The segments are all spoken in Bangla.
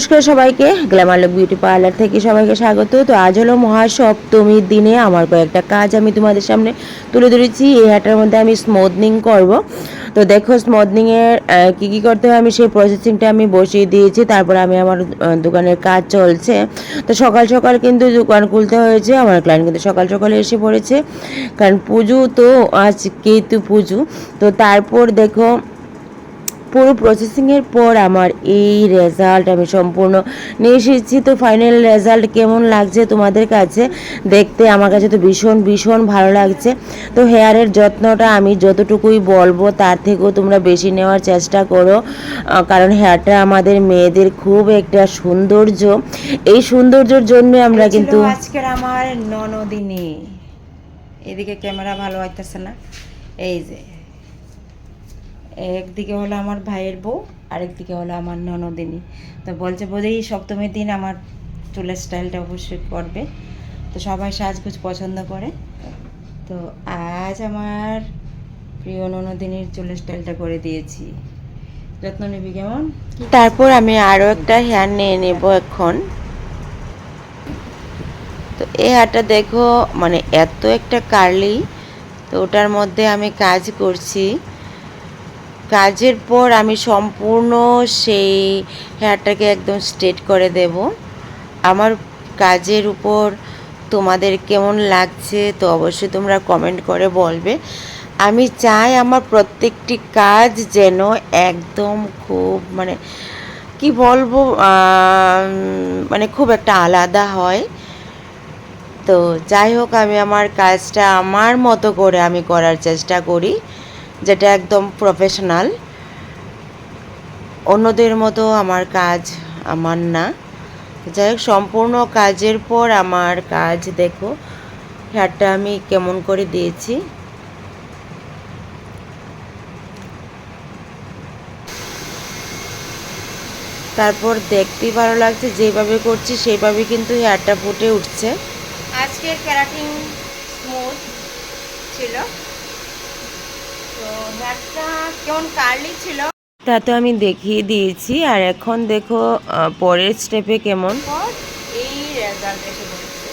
নমস্কার সবাইকে গ্ল্যামার লুক বিউটি পার্লার থেকে সবাইকে স্বাগত। তো আজ হলো মহাসপ্তমীর দিনে আমার কয়েকটা কাজ আমি তোমাদের সামনে তুলে ধরেছি। এই হাটার মধ্যে আমি স্মুথনিং করব। তো দেখো স্মুথনিংয়ের কী কী করতে হয় আমি সেই প্রসেসিংটা আমি বসিয়ে দিয়েছি। তারপর আমি আমার দোকানের কাজ চলছে। তো সকাল সকাল কিন্তু দোকান খুলতে হয়েছে। আমার ক্লায়েন্ট কিন্তু সকাল সকালে এসে পড়েছে। কারণ পুজো তো আজকে তো পুজো। তো তারপর দেখো পুরো প্রসেসিংয়ের পর আমার এই রেজাল্ট আমি সম্পূর্ণ নিয়ে এসেছি। তো ফাইনাল রেজাল্ট কেমন লাগছে তোমাদের কাছে দেখতে? আমার কাছে তো ভীষণ ভীষণ ভালো লাগছে। তো হেয়ারের যত্নটা আমি যতটুকুই বলব তার থেকেও তোমরা বেশি নেওয়ার চেষ্টা করো। কারণ হেয়ারটা আমাদের মেয়েদের খুব একটা সৌন্দর্য। এই সৌন্দর্যের জন্য আমরা কিন্তু আজকের আমার ননদিনী। এদিকে ক্যামেরা ভালো হইতেছে না? এই যে। একদিকে হলো আমার ভাইয়ের বউ, আরেকদিকে হলো আমার ননদিনী। তো বলছে, বোধহয় সপ্তমীর দিন আমার চুলের স্টাইলটা অবশ্যই করবে। তো সবাই সাজগুজ পছন্দ করে। তো আজ আমার প্রিয় ননদিনীর চুলের স্টাইলটা করে দিয়েছি। যত্ন নিবি কেমন? তারপর আমি আরও একটা হেয়ার নিয়ে নেব এখন। তো এই হারটা দেখো মানে এত একটা কার্লি, তো ওটার মধ্যে আমি কাজ করছি। কাজের পর আমি সম্পূর্ণ সেই হেয়ারটাকে একদম স্ট্রেট করে দেব। আমার কাজের উপর তোমাদের কেমন লাগছে তো অবশ্যই তোমরা কমেন্ট করে বলবে। আমি চাই আমার প্রত্যেকটি কাজ যেন একদম খুব মানে কি বলব মানে খুব একটা আলাদা হয়। তো যাই হোক, আমি আমার কাজটা আমার মতো করে আমি করার চেষ্টা করি। যেটা একদম প্রফেশনাল অন্যদের মতো আমার কাজ আমার না। যাই হোক সম্পূর্ণ কাজের পর আমার কাজ দেখো হেয়ারটা আমি কেমন করে দিয়েছি। তারপর দেখতেই ভালো লাগছে, যেভাবে করছি সেইভাবে কিন্তু হেয়ারটা ফুটে উঠছে। আজকের ক্যারাটিং স্মুথ ছিল। তো হেয়ারটা কেমন কার্লি ছিল? তা তো আমি দেখিয়ে দিয়েছি আর এখন দেখো পরের স্টেপে কেমন? এই রেজাল্ট এসে বলছে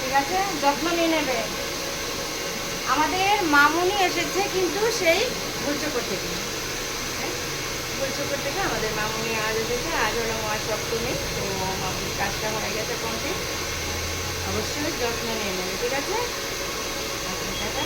ঠিক আছে? যত্ন নিয়ে নেবে। আমাদের মামুনি এসেছে কিন্তু সেই ভুলচকর থেকে? সুপার থেকে আমাদের মামুনি আজ এসেছে, আজ হলো আজ রক্ত নেই তো মামুনির কাজটা হয়ে গেছে কমপ্লিট অবশ্যই যত্ন নিয়ে নেবে, ঠিক আছে? আচ্ছা, টাকা